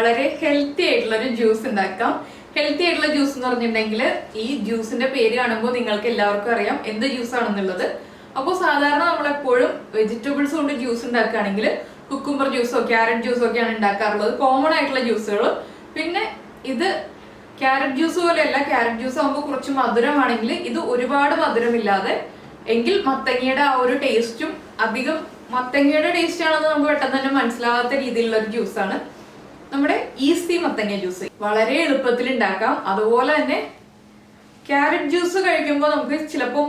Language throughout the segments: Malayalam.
വളരെ ഹെൽത്തി ആയിട്ടുള്ള ഒരു ജ്യൂസ് ഉണ്ടാക്കാം. ഹെൽത്തി ആയിട്ടുള്ള ജ്യൂസ് എന്ന് പറഞ്ഞിട്ടുണ്ടെങ്കിൽ ഈ ജ്യൂസിന്റെ പേര് കാണുമ്പോൾ നിങ്ങൾക്ക് എല്ലാവർക്കും അറിയാം എന്ത് ജ്യൂസ് ആണെന്നുള്ളത്. അപ്പോൾ സാധാരണ നമ്മൾ എപ്പോഴും വെജിറ്റബിൾസ് കൊണ്ട് ജ്യൂസ് ഉണ്ടാക്കുകയാണെങ്കിൽ കുക്കുംബർ ജ്യൂസോ ക്യാരറ്റ് ജ്യൂസോ ഒക്കെയാണ് ഉണ്ടാക്കാറുള്ളത്. കോമൺ ആയിട്ടുള്ള ജ്യൂസുകൾ പിന്നെ ഇത് ക്യാരറ്റ് ജ്യൂസ് പോലെയല്ല ക്യാരറ്റ് ജ്യൂസ് ആകുമ്പോൾ കുറച്ച് മധുരമാണെങ്കിൽ ഇത് ഒരുപാട് മധുരമില്ലാതെ എങ്കിൽ മത്തങ്ങയുടെ ആ ഒരു ടേസ്റ്റും അധികം മത്തങ്ങയുടെ ടേസ്റ്റ് ആണെന്ന് നമുക്ക് പെട്ടെന്ന് തന്നെ മനസ്സിലാകാത്ത രീതിയിലുള്ള ഒരു ജ്യൂസാണ് നമ്മുടെ ഈസി മത്തങ്ങ ജ്യൂസ്. വളരെ എളുപ്പത്തിൽ ഉണ്ടാക്കാം. അതുപോലെ തന്നെ ക്യാരറ്റ് ജ്യൂസ് കഴിക്കുമ്പോൾ നമുക്ക് ചിലപ്പോൾ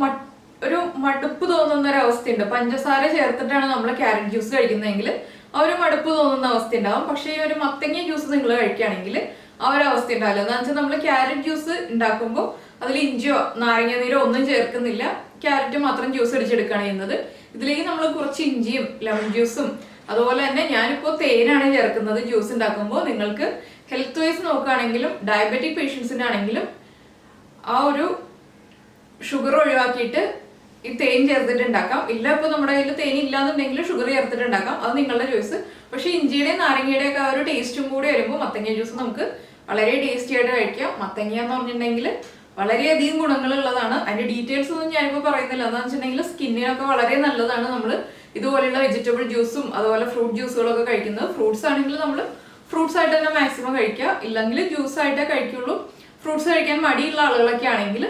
ഒരു മടുപ്പ് തോന്നുന്ന ഒരു അവസ്ഥയുണ്ട്. പഞ്ചസാര ചേർത്തിട്ടാണ് നമ്മൾ ക്യാരറ്റ് ജ്യൂസ് കഴിക്കുന്നതെങ്കിൽ ആ ഒരു മടുപ്പ് തോന്നുന്ന അവസ്ഥ ഉണ്ടാവും പക്ഷേ ഈ ഒരു മത്തങ്ങ ജ്യൂസ് നിങ്ങൾ കഴിക്കുകയാണെങ്കിൽ ആ ഒരു അവസ്ഥ ഉണ്ടാവില്ല. എന്താ വെച്ചാൽ നമ്മൾ ക്യാരറ്റ് ജ്യൂസ് ഉണ്ടാക്കുമ്പോൾ അതിൽ ഇഞ്ചിയോ നാരങ്ങ നീരോ ഒന്നും ചേർക്കുന്നില്ല. ക്യാരറ്റ് മാത്രം ജ്യൂസ് അടിച്ചെടുക്കുകയാണ് ചെയ്യുന്നത്. ഇതിലേക്ക് നമ്മൾ കുറച്ച് ഇഞ്ചിയും ലെമൺ ജ്യൂസും അതുപോലെ തന്നെ ഞാനിപ്പോൾ തേനാണ് ചേർക്കുന്നത് ജ്യൂസ് ഉണ്ടാക്കുമ്പോൾ നിങ്ങൾക്ക് ഹെൽത്ത് വൈസ് നോക്കുകയാണെങ്കിലും ഡയബറ്റിക് പേഷ്യൻസിനാണെങ്കിലും ആ ഒരു ഷുഗർ ഒഴിവാക്കിയിട്ട് ഈ തേൻ ചേർത്തിട്ട് ഉണ്ടാക്കാം. ഇല്ല ഇപ്പൊ നമ്മുടെ കയ്യിൽ തേൻ ഇല്ലാന്നുണ്ടെങ്കിൽ ഷുഗർ ചേർത്തിട്ട് ഉണ്ടാക്കാം. അത് നിങ്ങളുടെ ജ്യൂസ് പക്ഷെ ഇഞ്ചിയുടെയും നാരങ്ങയുടെ ഒക്കെ ആ ഒരു ടേസ്റ്റും കൂടി വരുമ്പോൾ മത്തങ്ങ ജ്യൂസ് നമുക്ക് വളരെ ടേസ്റ്റി ആയിട്ട് കഴിക്കാം. മത്തങ്ങ എന്ന് പറഞ്ഞിട്ടുണ്ടെങ്കിൽ വളരെയധികം ഗുണങ്ങളുള്ളതാണ്. അതിന്റെ ഡീറ്റെയിൽസ് ഒന്നും ഞാനിപ്പോൾ പറയുന്നില്ല. എന്താണെന്ന് വെച്ചിട്ടുണ്ടെങ്കിൽ സ്കിന്നിനൊക്കെ വളരെ നല്ലതാണ് നമ്മൾ ഇതുപോലെയുള്ള വെജിറ്റബിൾ ജ്യൂസും അതുപോലെ ഫ്രൂട്ട് ജ്യൂസുകളൊക്കെ കഴിക്കുന്നത്. ഫ്രൂട്ട്സ് ആണെങ്കിൽ നമ്മൾ ഫ്രൂട്ട്സ് ആയിട്ട് തന്നെ മാക്സിമം കഴിക്കുക. ഇല്ലെങ്കിൽ ജ്യൂസ് ആയിട്ടേ കഴിക്കുള്ളൂ. ഫ്രൂട്ട്സ് കഴിക്കാൻ മടിയുള്ള ആളുകളൊക്കെ ആണെങ്കിൽ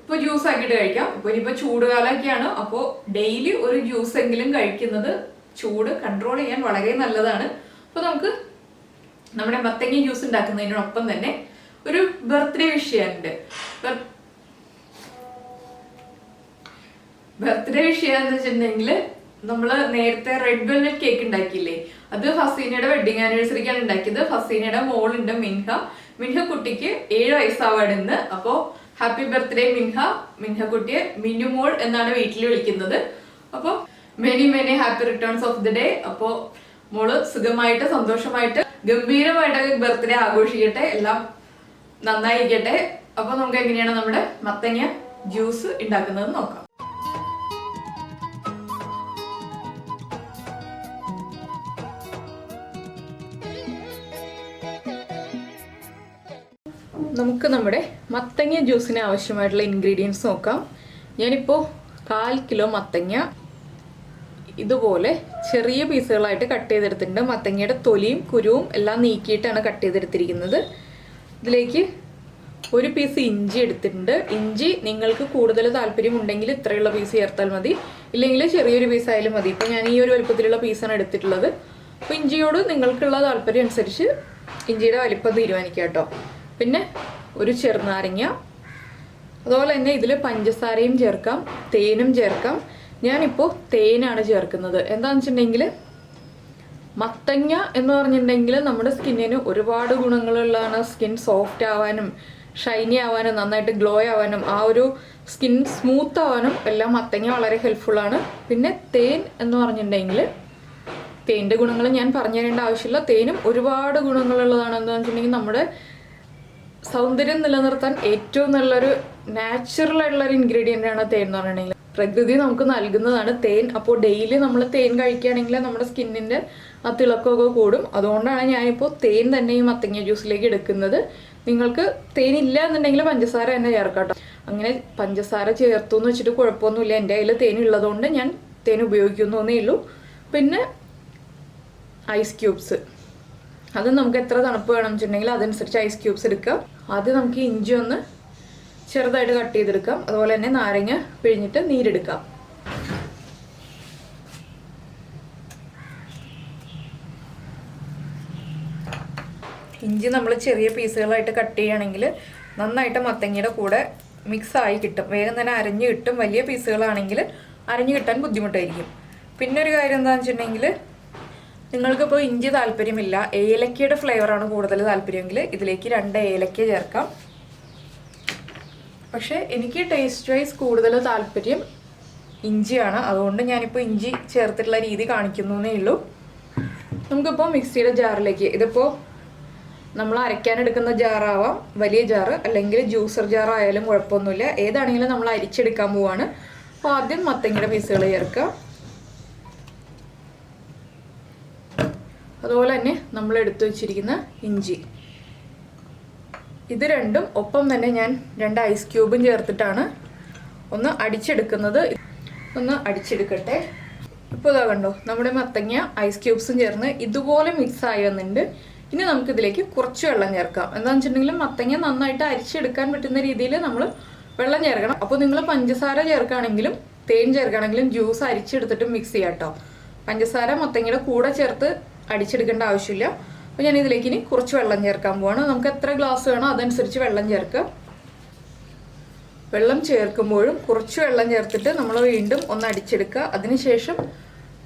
ഇപ്പൊ ജ്യൂസ് ആക്കിയിട്ട് കഴിക്കാം. ഇപ്പൊ ഇനിയിപ്പോ ചൂടുകാലമൊക്കെയാണ്. അപ്പോൾ ഡെയിലി ഒരു ജ്യൂസ് എങ്കിലും കഴിക്കുന്നത് ചൂട് കൺട്രോൾ ചെയ്യാൻ വളരെ നല്ലതാണ്. അപ്പൊ നമുക്ക് നമ്മുടെ മത്തങ്ങ ജ്യൂസ് ഉണ്ടാക്കുന്നതിനോടൊപ്പം തന്നെ ഒരു ബർത്ത്ഡേ വിഷയമുണ്ട് ബർത്ത്ഡേ വിഷയം എന്ന് വെച്ചിട്ടുണ്ടെങ്കിൽ നമ്മൾ നേരത്തെ റെഡ് വെൽവെറ്റ് കേക്ക് ഉണ്ടാക്കിയില്ലേ? അത് ഫസീനയുടെ വെഡിങ് ആനിവേഴ്സറിക്കാണ് ഉണ്ടാക്കിയത്. ഫസീനയുടെ മോളുണ്ട് മിൻഹ. മിൻഹ കുട്ടിക്ക് ഏഴ് വയസ്സാവാണ് ഇന്ന് അപ്പോ ഹാപ്പി ബർത്ത്ഡേ മിൻഹ. മിൻഹ കുട്ടിയെ മിനു മോൾ എന്നാണ് വീട്ടിൽ വിളിക്കുന്നത്. അപ്പോൾ many many happy returns of the day അപ്പോൾ മോൾ സുഖമായിട്ട് സന്തോഷമായിട്ട് ഗംഭീരമായിട്ട് ബർത്ത്ഡേ ആഘോഷിക്കട്ടെ. എല്ലാം നന്നായിരിക്കട്ടെ. അപ്പൊ നമുക്ക് എങ്ങനെയാണ് നമ്മുടെ മത്തങ്ങ ജ്യൂസ് ഉണ്ടാക്കുന്നത് നോക്കാം. നമുക്ക് നമ്മുടെ മത്തങ്ങ ജ്യൂസിന് ആവശ്യമായിട്ടുള്ള ഇൻഗ്രീഡിയൻസ് നോക്കാം. ഞാനിപ്പോൾ കാൽ കിലോ മത്തങ്ങ ഇതുപോലെ ചെറിയ പീസുകളായിട്ട് കട്ട് ചെയ്തെടുത്തിട്ടുണ്ട്. മത്തങ്ങയുടെ തൊലിയും കുരുവും എല്ലാം നീക്കിയിട്ടാണ് കട്ട് ചെയ്തെടുത്തിരിക്കുന്നത്. ഇതിലേക്ക് ഒരു പീസ് ഇഞ്ചി എടുത്തിട്ടുണ്ട്. ഇഞ്ചി നിങ്ങൾക്ക് കൂടുതൽ താല്പര്യം ഉണ്ടെങ്കിൽ ഇത്രയുള്ള പീസ് ചേർത്താൽ മതി. ഇല്ലെങ്കിൽ ചെറിയൊരു പീസ് ആയാലും മതി. ഇപ്പം ഞാൻ ഈ ഒരു വലുപ്പത്തിലുള്ള പീസാണ് എടുത്തിട്ടുള്ളത്. അപ്പോൾ ഇഞ്ചിയോട് നിങ്ങൾക്കുള്ള താല്പര്യം അനുസരിച്ച് ഇഞ്ചിയുടെ വലിപ്പം തീരുമാനിക്കുക കേട്ടോ. പിന്നെ ഒരു ചെറുനാരങ്ങ. അതുപോലെ തന്നെ ഇതിൽ പഞ്ചസാരയും ചേർക്കാം. തേനും ചേർക്കാം. ഞാനിപ്പോൾ തേനാണ് ചേർക്കുന്നത്. എന്താണെന്ന് വെച്ചിട്ടുണ്ടെങ്കിൽ മത്തങ്ങ എന്ന് പറഞ്ഞിട്ടുണ്ടെങ്കിൽ നമ്മുടെ സ്കിന്നിന് ഒരുപാട് ഗുണങ്ങളുള്ളതാണ്. സ്കിൻ സോഫ്റ്റ് ആവാനും ഷൈനി ആവാനും നന്നായിട്ട് ഗ്ലോ ആവാനും ആ ഒരു സ്കിൻ സ്മൂത്ത് ആവാനും എല്ലാം മത്തങ്ങ വളരെ ഹെൽപ്ഫുള്ളാണ് പിന്നെ തേൻ എന്ന് പറഞ്ഞിട്ടുണ്ടെങ്കിൽ തേന്റെ ഗുണങ്ങൾ ഞാൻ പറഞ്ഞു തരേണ്ട ആവശ്യമില്ല. തേനും ഒരുപാട് ഗുണങ്ങളുള്ളതാണ്. എന്ന് വെച്ചിട്ടുണ്ടെങ്കിൽ നമ്മുടെ സൗന്ദര്യം നിലനിർത്താൻ ഏറ്റവും നല്ലൊരു നാച്ചുറൽ ആയിട്ടുള്ള ഒരു ഇൻഗ്രീഡിയന്റ് ആണ് തേൻ എന്ന് പറഞ്ഞിട്ടുണ്ടെങ്കിൽ. പ്രകൃതി നമുക്ക് നൽകുന്നതാണ് തേൻ. അപ്പോൾ ഡെയിലി നമ്മൾ തേൻ കഴിക്കുകയാണെങ്കിൽ നമ്മുടെ സ്കിന്നിന്റെ ആ തിളക്കമൊക്കെ കൂടും. അതുകൊണ്ടാണ് ഞാനിപ്പോൾ തേൻ തന്നെ ഈ മത്തങ്ങ ജ്യൂസിലേക്ക് എടുക്കുന്നത്. നിങ്ങൾക്ക് തേൻ ഇല്ല എന്നുണ്ടെങ്കിൽ പഞ്ചസാര തന്നെ ചേർക്കാട്ടോ. അങ്ങനെ പഞ്ചസാര ചേർത്തു എന്ന് വെച്ചിട്ട് കുഴപ്പമൊന്നുമില്ല. എന്റെ കയ്യിൽ തേൻ ഉള്ളതുകൊണ്ട് ഞാൻ തേൻ ഉപയോഗിക്കുന്നേ ഉള്ളൂ. പിന്നെ ഐസ് ക്യൂബ്സ് അത് നമുക്ക് എത്ര തണുപ്പ് വേണം വെച്ചിട്ടുണ്ടെങ്കിൽ അതനുസരിച്ച് ഐസ് ക്യൂബ്സ് എടുക്കാം. ആദ്യം നമുക്ക് ഇഞ്ചി ഒന്ന് ചെറുതായിട്ട് കട്ട് ചെയ്തെടുക്കാം. അതുപോലെ തന്നെ നാരങ്ങ പിഴിഞ്ഞിട്ട് നീരെടുക്കാം. ഇഞ്ചി നമ്മൾ ചെറിയ പീസുകളായിട്ട് കട്ട് ചെയ്യുകയാണെങ്കിൽ നന്നായിട്ട് മത്തങ്ങയുടെ കൂടെ മിക്സ് ആയി കിട്ടും. വേഗം തന്നെ അരഞ്ഞു കിട്ടും. വലിയ പീസുകളാണെങ്കിൽ അരഞ്ഞു കിട്ടാൻ ബുദ്ധിമുട്ടായിരിക്കും. പിന്നെ ഒരു കാര്യം എന്താണെന്ന് വെച്ചിട്ടുണ്ടെങ്കിൽ നിങ്ങൾക്കിപ്പോൾ ഇഞ്ചി താല്പര്യമില്ല. ഏലക്കയുടെ ഫ്ലേവറാണ് കൂടുതൽ താല്പര്യമെങ്കിൽ ഇതിലേക്ക് രണ്ട് ഏലക്ക ചേർക്കാം. പക്ഷേ എനിക്ക് ടേസ്റ്റ് വൈസ് കൂടുതൽ താല്പര്യം ഇഞ്ചിയാണ്. അതുകൊണ്ട് ഞാനിപ്പോൾ ഇഞ്ചി ചേർത്തിട്ടുള്ള രീതി കാണിക്കുന്നേ ഉള്ളൂ. നമുക്കിപ്പോൾ മിക്സിയുടെ ജാറിലേക്ക് ഇതിപ്പോൾ നമ്മൾ അരയ്ക്കാനെടുക്കുന്ന ജാറാവാം. വലിയ ജാറ് അല്ലെങ്കിൽ ജ്യൂസർ ജാറായാലും കുഴപ്പമൊന്നുമില്ല. ഏതാണെങ്കിലും നമ്മൾ അരിച്ചെടുക്കാൻ പോവാണ്. അപ്പോൾ ആദ്യം മത്തങ്ങയുടെ പീസുകൾ ചേർക്കുക. അതുപോലെ തന്നെ നമ്മൾ എടുത്തു വച്ചിരിക്കുന്ന ഇഞ്ചി. ഇത് രണ്ടും ഒപ്പം തന്നെ ഞാൻ രണ്ട് ഐസ് ക്യൂബും ചേർത്തിട്ടാണ് ഒന്ന് അടിച്ചെടുക്കുന്നത്. ഒന്ന് അടിച്ചെടുക്കട്ടെ. ഇപ്പോൾ ഇതാ കണ്ടോ നമ്മുടെ മത്തങ്ങ ഐസ് ക്യൂബ്സും ചേർന്ന് ഇതുപോലെ മിക്സ് ആയി വന്നിട്ടുണ്ട്. ഇനി നമുക്ക് ഇതിലേക്ക് കുറച്ച് വെള്ളം ചേർക്കാം. എന്താണെന്ന് വെച്ചിട്ടുണ്ടെങ്കിൽ മത്തങ്ങ നന്നായിട്ട് അരിച്ചെടുക്കാൻ പറ്റുന്ന രീതിയിൽ നമ്മൾ വെള്ളം ചേർക്കണം. അപ്പോൾ നിങ്ങൾ പഞ്ചസാര ചേർക്കുകയാണെങ്കിലും തേൻ ചേർക്കുകയാണെങ്കിലും ജ്യൂസ് അരിച്ചെടുത്തിട്ട് മിക്സ് ചെയ്യാം കേട്ടോ പഞ്ചസാര മത്തങ്ങയുടെ കൂടെ ചേർത്ത് അടിച്ചെടുക്കേണ്ട ആവശ്യമില്ല. അപ്പോൾ ഞാൻ ഇതിലേക്ക് ഇനി കുറച്ച് വെള്ളം ചേർക്കാൻ പോവാണ്. നമുക്ക് എത്ര ഗ്ലാസ് വേണോ അതനുസരിച്ച് വെള്ളം ചേർക്കാം. വെള്ളം ചേർക്കുമ്പോഴും കുറച്ച് വെള്ളം ചേർത്തിട്ട് നമ്മൾ വീണ്ടും ഒന്ന് അടിച്ചെടുക്കുക. അതിനുശേഷം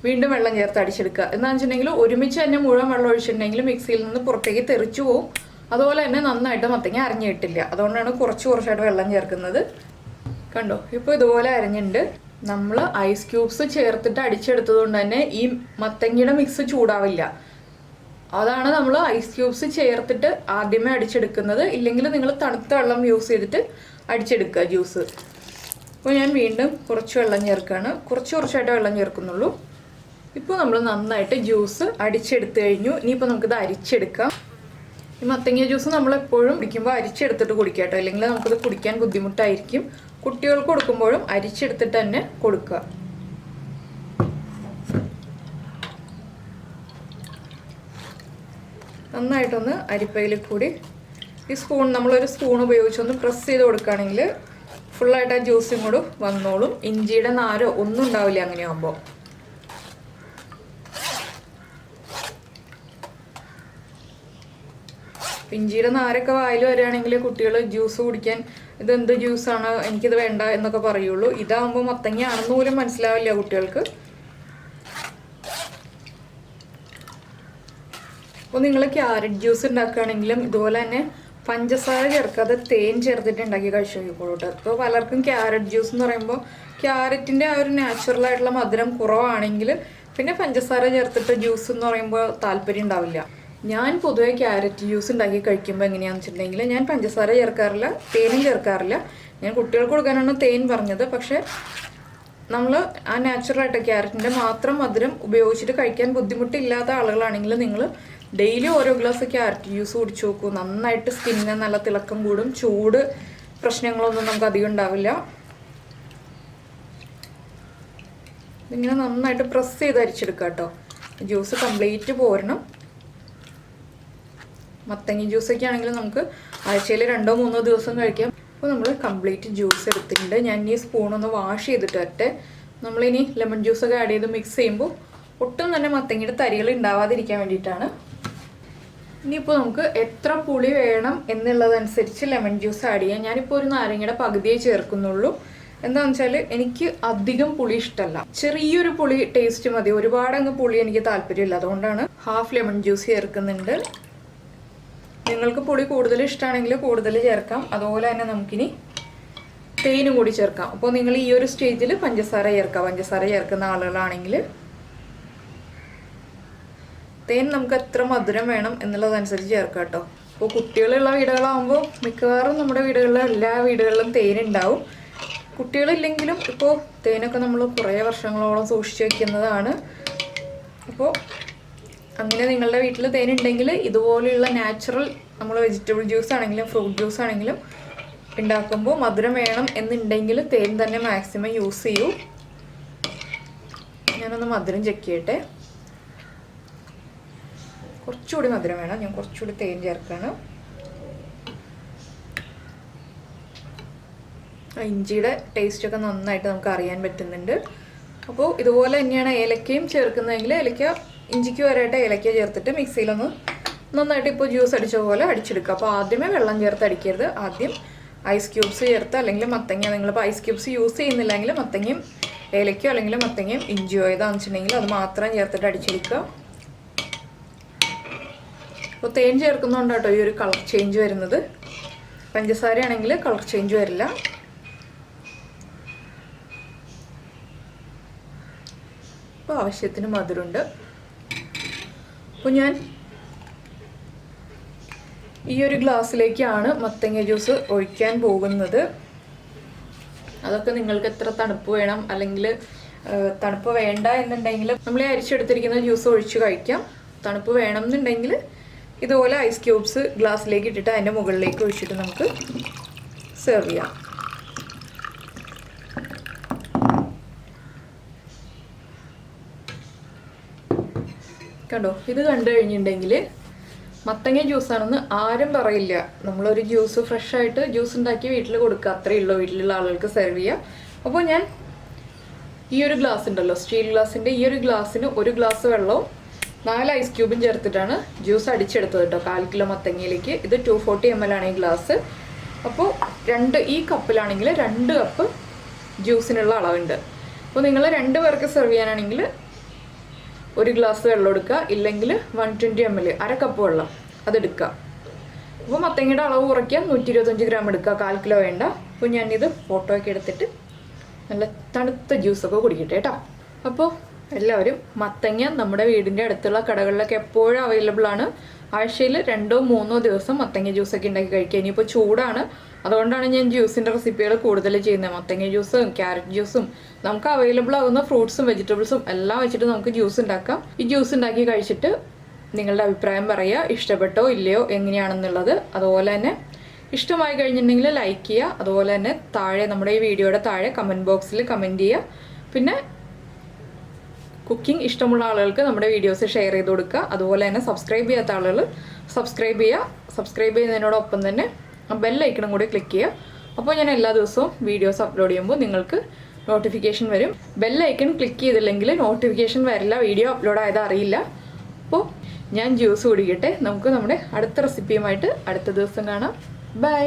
വീണ്ടും വെള്ളം ചേർത്ത് അടിച്ചെടുക്കുക. എന്താണെന്ന് വെച്ചിട്ടുണ്ടെങ്കിൽ ഒരുമിച്ച് തന്നെ മുഴുവൻ വെള്ളം ഒഴിച്ചിട്ടുണ്ടെങ്കിൽ മിക്സിയിൽ നിന്ന് പുറത്തേക്ക് തെറിച്ചു പോകും അതുപോലെ തന്നെ നന്നായിട്ട് മത്തങ്ങ അരിഞ്ഞു കിട്ടില്ല അതുകൊണ്ടാണ് കുറച്ച് കുറച്ചായിട്ട് വെള്ളം ചേർക്കുന്നത്. കണ്ടോ? ഇപ്പോൾ ഇതുപോലെ അരഞ്ഞിട്ടുണ്ട്. നമ്മൾ ഐസ് ക്യൂബ്സ് ചേർത്തിട്ട് അടിച്ചെടുത്തത് കൊണ്ട് തന്നെ ഈ മത്തങ്ങയുടെ മിക്സ് ചൂടാവില്ല. അതാണ് നമ്മൾ ഐസ് ക്യൂബ്സ് ചേർത്തിട്ട് ആദ്യമേ അടിച്ചെടുക്കുന്നത്. ഇല്ലെങ്കിൽ നിങ്ങൾ തണുത്ത വെള്ളം യൂസ് ചെയ്തിട്ട് അടിച്ചെടുക്കുക ജ്യൂസ് അപ്പോൾ ഞാൻ വീണ്ടും കുറച്ച് വെള്ളം ചേർക്കുകയാണ്. കുറച്ച് കുറച്ചായിട്ട് വെള്ളം ചേർക്കുന്നുള്ളൂ. ഇപ്പോൾ നമ്മൾ നന്നായിട്ട് ജ്യൂസ് അടിച്ചെടുത്ത് കഴിഞ്ഞു. ഇനിയിപ്പോൾ നമുക്കിത് അരിച്ചെടുക്കാം. ഈ മത്തങ്ങ ജ്യൂസ് നമ്മൾ എപ്പോഴും കുടിക്കുമ്പോൾ അരിച്ചെടുത്തിട്ട് കുടിക്കുക കേട്ടോ. അല്ലെങ്കിൽ നമുക്കിത് കുടിക്കാൻ ബുദ്ധിമുട്ടായിരിക്കും. കുട്ടികൾക്ക് കൊടുക്കുമ്പോഴും അരിച്ചെടുത്തിട്ട് തന്നെ കൊടുക്കുക. നന്നായിട്ടൊന്ന് അരിപ്പയിൽ കൂടി ഈ സ്പൂൺ നമ്മളൊരു സ്പൂൺ ഉപയോഗിച്ചൊന്ന് പ്രസ് ചെയ്ത് കൊടുക്കുകയാണെങ്കിൽ ഫുള്ളായിട്ട് ആ ജ്യൂസും കൂടെ വന്നോളും. ഇഞ്ചിയുടെ നാരോ ഒന്നും ഉണ്ടാവില്ല അങ്ങനെയാകുമ്പോൾ ഇഞ്ചിയുടെ നാരൊക്കെ വായിൽ വരികയാണെങ്കിൽ കുട്ടികൾ ജ്യൂസ് കുടിക്കാൻ ഇതെന്ത് ജ്യൂസാണ് എനിക്കിത് വേണ്ട എന്നൊക്കെ പറയുള്ളൂ. ഇതാകുമ്പോൾ മത്തങ്ങയാണെന്ന് പോലും മനസ്സിലാവില്ല കുട്ടികൾക്ക്. അപ്പോൾ നിങ്ങൾ ക്യാരറ്റ് ജ്യൂസ് ഉണ്ടാക്കുകയാണെങ്കിലും ഇതുപോലെ തന്നെ പഞ്ചസാര ചേർക്കാതെ തേൻ ചേർത്തിട്ട് ഉണ്ടാക്കി കഴിച്ചു നോക്കിക്കോളൂട്ടോ. ഇപ്പോൾ പലർക്കും ക്യാരറ്റ് ജ്യൂസ് എന്ന് പറയുമ്പോൾ ക്യാരറ്റിന്റെ ആ ഒരു നാച്ചുറൽ ആയിട്ടുള്ള മധുരം കുറവാണെങ്കിൽ പിന്നെ പഞ്ചസാര ചേർത്തിട്ട് ജ്യൂസ് എന്ന് പറയുമ്പോൾ താല്പര്യം ഉണ്ടാവില്ല. ഞാൻ പൊതുവെ ക്യാരറ്റ് ജ്യൂസ് ഉണ്ടാക്കി കഴിക്കുമ്പോൾ എങ്ങനെയാണെന്ന് വെച്ചിട്ടുണ്ടെങ്കിൽ ഞാൻ പഞ്ചസാര ചേർക്കാറില്ല തേനും ചേർക്കാറില്ല. ഞാൻ കുട്ടികൾക്ക് കൊടുക്കാനാണ് തേൻ പറഞ്ഞത്. പക്ഷേ നമ്മൾ ആ നാച്ചുറലായിട്ട് ക്യാരറ്റിന്റെ മാത്രം മധുരം ഉപയോഗിച്ചിട്ട് കഴിക്കാൻ ബുദ്ധിമുട്ടില്ലാത്ത ആളുകളാണെങ്കിൽ നിങ്ങൾ ഡെയിലി ഓരോ ഗ്ലാസ് ക്യാരറ്റ് ജ്യൂസ് കുടിച്ചു നോക്കൂ. നന്നായിട്ട് സ്കിന്നിന് നല്ല തിളക്കം കൂടും. ചൂട് പ്രശ്നങ്ങളൊന്നും നമുക്ക് അധികം ഉണ്ടാവില്ല. ഇങ്ങനെ നന്നായിട്ട് പ്രസ് ചെയ്ത് അരിച്ചെടുക്കാം കേട്ടോ ജ്യൂസ് കംപ്ലീറ്റ് പോരണം. മത്തങ്ങ ജ്യൂസൊക്കെ ആണെങ്കിലും നമുക്ക് ആഴ്ചയിൽ രണ്ടോ മൂന്നോ ദിവസം കഴിക്കാം. അപ്പോൾ നമ്മൾ കംപ്ലീറ്റ് ജ്യൂസ് എടുത്തിട്ടുണ്ട്. ഞാൻ ഈ സ്പൂൺ ഒന്ന് വാഷ് ചെയ്തിട്ട് വരട്ടെ. നമ്മളിനി ലെമൺ ജ്യൂസൊക്കെ ആഡ് ചെയ്ത് മിക്സ് ചെയ്യുമ്പോൾ ഒട്ടും തന്നെ മത്തങ്ങയുടെ തരികൾ ഉണ്ടാവാതിരിക്കാൻ വേണ്ടിയിട്ടാണ്. ഇനിയിപ്പോൾ നമുക്ക് എത്ര പുളി വേണം എന്നുള്ളതനുസരിച്ച് ലെമൺ ജ്യൂസ് ആഡ് ചെയ്യാം. ഞാനിപ്പോൾ ഒരു നാരങ്ങയുടെ പകുതിയെ ചേർക്കുന്നുള്ളൂ. എന്താണെന്ന് വെച്ചാൽ എനിക്ക് അധികം പുളി ഇഷ്ടമല്ല ചെറിയൊരു പുളി ടേസ്റ്റ് മതി. ഒരുപാട് അങ്ങ് പുളി എനിക്ക് താല്പര്യമില്ല. അതുകൊണ്ടാണ് ഹാഫ് ലെമൺ ജ്യൂസ് ചേർക്കുന്നുണ്ട്. നിങ്ങൾക്ക് പുളി കൂടുതൽ ഇഷ്ടമാണെങ്കിൽ കൂടുതൽ ചേർക്കാം. അതുപോലെ തന്നെ നമുക്കിനി തേനും കൂടി ചേർക്കാം. അപ്പോൾ നിങ്ങൾ ഈ ഒരു സ്റ്റേജിൽ പഞ്ചസാര ചേർക്കാം പഞ്ചസാര ചേർക്കുന്ന ആളുകളാണെങ്കിൽ തേൻ നമുക്ക് എത്ര മധുരം വേണം എന്നുള്ളതനുസരിച്ച് ചേർക്കാം കേട്ടോ. അപ്പോൾ കുട്ടികളുള്ള വീടുകളാകുമ്പോൾ മിക്കവാറും നമ്മുടെ വീടുകളിലെ എല്ലാ വീടുകളിലും തേനുണ്ടാവും കുട്ടികളില്ലെങ്കിലും ഇപ്പോൾ തേനൊക്കെ നമ്മൾ കുറേ വർഷങ്ങളോളം സൂക്ഷിച്ചു വയ്ക്കുന്നതാണ് അപ്പോൾ അങ്ങനെ നിങ്ങളുടെ വീട്ടിൽ തേനുണ്ടെങ്കിൽ ഇതുപോലെയുള്ള നാച്ചുറൽ നമ്മൾ വെജിറ്റബിൾ ജ്യൂസ് ആണെങ്കിലും ഫ്രൂട്ട് ജ്യൂസ് ആണെങ്കിലും ഉണ്ടാക്കുമ്പോൾ മധുരം വേണം എന്നുണ്ടെങ്കിൽ തേൻ തന്നെ മാക്സിമം യൂസ് ചെയ്യൂ. ഞാനൊന്ന് മധുരം ചെക്ക് ചെയ്യട്ടെ. കുറച്ചുകൂടി മധുരം വേണം. ഞാൻ കുറച്ചുകൂടി തേൻ ചേർക്കാണ്. ഇഞ്ചിയുടെ ഇഞ്ചിയുടെ ടേസ്റ്റൊക്കെ നന്നായിട്ട് നമുക്ക് അറിയാൻ പറ്റുന്നുണ്ട്. അപ്പോൾ ഇതുപോലെ തന്നെയാണ് ഏലക്കയും ചേർക്കുന്നതെങ്കിൽ ഏലക്ക ഇഞ്ചിക്ക് വരെയായിട്ട് ഏലക്ക ചേർത്തിട്ട് മിക്സിയിലൊന്ന് നന്നായിട്ട് ഇപ്പോൾ ജ്യൂസ് അടിച്ച പോലെ അടിച്ചെടുക്കുക. അപ്പോൾ ആദ്യമേ വെള്ളം ചേർത്ത് അടിക്കരുത്. ആദ്യം ഐസ് ക്യൂബ്സ് ചേർത്ത് അല്ലെങ്കിൽ മത്തങ്ങ നിങ്ങളിപ്പോൾ ഐസ് ക്യൂബ്സ് യൂസ് ചെയ്യുന്നില്ലെങ്കിൽ മത്തങ്ങയും ഏലക്കോ അല്ലെങ്കിൽ മത്തങ്ങയും ഇഞ്ചിയോ ഏതാണെന്ന് വെച്ചിട്ടുണ്ടെങ്കിൽ അത് മാത്രം ചേർത്തിട്ട് അടിച്ചെടുക്കുക. അപ്പോൾ തേൻ ചേർക്കുന്നതുകൊണ്ട് കേട്ടോ ഈ ഒരു കളർ ചേഞ്ച് വരുന്നത്. പഞ്ചസാര ആണെങ്കിൽ കളർ ചേഞ്ച് വരില്ല. അപ്പോൾ ആവശ്യത്തിന് മധുരമുണ്ട്. അപ്പോൾ ഞാൻ ഈ ഒരു ഗ്ലാസ്സിലേക്കാണ് മത്തങ്ങ ജ്യൂസ് ഒഴിക്കാൻ പോകുന്നത്. അതൊക്കെ നിങ്ങൾക്ക് എത്ര തണുപ്പ് വേണം അല്ലെങ്കിൽ തണുപ്പ് വേണ്ട എന്നുണ്ടെങ്കിൽ നമ്മൾ അരിച്ചെടുത്തിരിക്കുന്ന ജ്യൂസ് ഒഴിച്ച് കഴിക്കാം. തണുപ്പ് വേണം എന്നുണ്ടെങ്കിൽ ഇതുപോലെ ഐസ് ക്യൂബ്സ് ഗ്ലാസ്സിലേക്ക് ഇട്ടിട്ട് അതിന്റെ മുകളിലേക്ക് ഒഴിച്ചിട്ട് നമുക്ക് സെർവ് ചെയ്യാം. കണ്ടോ? ഇത് കണ്ടു കഴിഞ്ഞിട്ടുണ്ടെങ്കിൽ മത്തങ്ങ ജ്യൂസാണെന്ന് ആരും പറയില്ല. നമ്മളൊരു ജ്യൂസ് ഫ്രഷ് ആയിട്ട് ജ്യൂസ് ഉണ്ടാക്കി വീട്ടിൽ കൊടുക്കുക അത്രയേ ഉള്ളൂ. വീട്ടിലുള്ള ആളുകൾക്ക് സെർവ് ചെയ്യാം. അപ്പോൾ ഞാൻ ഈ ഒരു ഗ്ലാസ് ഉണ്ടല്ലോ. സ്റ്റീൽ ഗ്ലാസിന്റെ ഈ ഒരു ഗ്ലാസ്സിന് ഒരു ഗ്ലാസ് വെള്ളവും നാല് ഐസ് ക്യൂബും ചേർത്തിട്ടാണ് ജ്യൂസ് അടിച്ചെടുത്തത് കേട്ടോ. കാൽ കിലോ മത്തങ്ങയിലേക്ക്. ഇത് ടു ഫോർട്ടി എം എൽ ആണ് ഈ ഗ്ലാസ് അപ്പോൾ രണ്ട് ഈ കപ്പിലാണെങ്കിൽ രണ്ട് കപ്പ് ജ്യൂസിനുള്ള അളവുണ്ട്. അപ്പോൾ നിങ്ങൾ രണ്ട് പേർക്ക് സെർവ് ചെയ്യാനാണെങ്കിൽ ഒരു ഗ്ലാസ് വെള്ളം എടുക്കുക ഇല്ലെങ്കിൽ വൺ ട്വന്റി എം എൽ അര കപ്പ് വെള്ളം അതെടുക്കുക അപ്പോൾ മത്തങ്ങയുടെ അളവ് കുറയ്ക്കുക നൂറ്റി ഇരുപത്തഞ്ച് ഗ്രാം എടുക്കുക കാൽ കിലോ വേണ്ട. അപ്പോൾ ഞാനിത് ഫോട്ടോ ഒക്കെ എടുത്തിട്ട് നല്ല തണുത്ത ജ്യൂസൊക്കെ കുടിക്കട്ടെ കേട്ടോ. അപ്പോൾ എല്ലാവരും മത്തങ്ങ നമ്മുടെ വീടിന്റെ അടുത്തുള്ള കടകളിലൊക്കെ എപ്പോഴും അവൈലബിൾ ആണ്. ആഴ്ചയിൽ രണ്ടോ മൂന്നോ ദിവസം മത്തങ്ങ ജ്യൂസ് ജ്യൂസൊക്കെ ഉണ്ടാക്കി കഴിക്കുക. ഇനിയിപ്പോൾ ചൂടാണ്. അതുകൊണ്ടാണ് ഞാൻ ജ്യൂസിന്റെ റെസിപ്പികൾ കൂടുതൽ ചെയ്യുന്നത് മത്തങ്ങ ജ്യൂസും ക്യാരറ്റ് ജ്യൂസും നമുക്ക് അവൈലബിൾ ആകുന്ന ഫ്രൂട്ട്സും വെജിറ്റബിൾസും എല്ലാം വെച്ചിട്ട് നമുക്ക് ജ്യൂസ് ഉണ്ടാക്കാം. ഈ ജ്യൂസ് ഉണ്ടാക്കി കഴിച്ചിട്ട് നിങ്ങളുടെ അഭിപ്രായം പറയുക. ഇഷ്ടപ്പെട്ടോ ഇല്ലയോ എങ്ങനെയാണെന്നുള്ളത്. അതുപോലെ തന്നെ ഇഷ്ടമായി കഴിഞ്ഞിട്ടുണ്ടെങ്കിൽ ലൈക്ക് ചെയ്യുക. അതുപോലെ തന്നെ താഴെ നമ്മുടെ ഈ വീഡിയോയുടെ താഴെ കമന്റ് ബോക്സിൽ കമന്റ് ചെയ്യുക. പിന്നെ കുക്കിംഗ് ഇഷ്ടമുള്ള ആളുകൾക്ക് നമ്മുടെ വീഡിയോസ് ഷെയർ ചെയ്ത് കൊടുക്കുക. അതുപോലെ തന്നെ സബ്സ്ക്രൈബ് ചെയ്യാത്ത ആളുകൾ സബ്സ്ക്രൈബ് ചെയ്യുക. സബ്സ്ക്രൈബ് ചെയ്യുന്നതിനോടൊപ്പം തന്നെ ബെല്ലൈക്കണം കൂടി ക്ലിക്ക് ചെയ്യുക. അപ്പോൾ ഞാൻ എല്ലാ ദിവസവും വീഡിയോസ് അപ്ലോഡ് ചെയ്യുമ്പോൾ നിങ്ങൾക്ക് നോട്ടിഫിക്കേഷൻ വരും. ബെല്ലൈക്കൺ ക്ലിക്ക് ചെയ്തില്ലെങ്കിൽ നോട്ടിഫിക്കേഷൻ വരില്ല. വീഡിയോ അപ്ലോഡ് ആയത് അറിയില്ല. അപ്പോൾ ഞാൻ ജ്യൂസ് കുടിക്കട്ടെ. നമുക്ക് നമ്മുടെ അടുത്ത റെസിപ്പിയുമായിട്ട് അടുത്ത ദിവസം കാണാം. ബൈ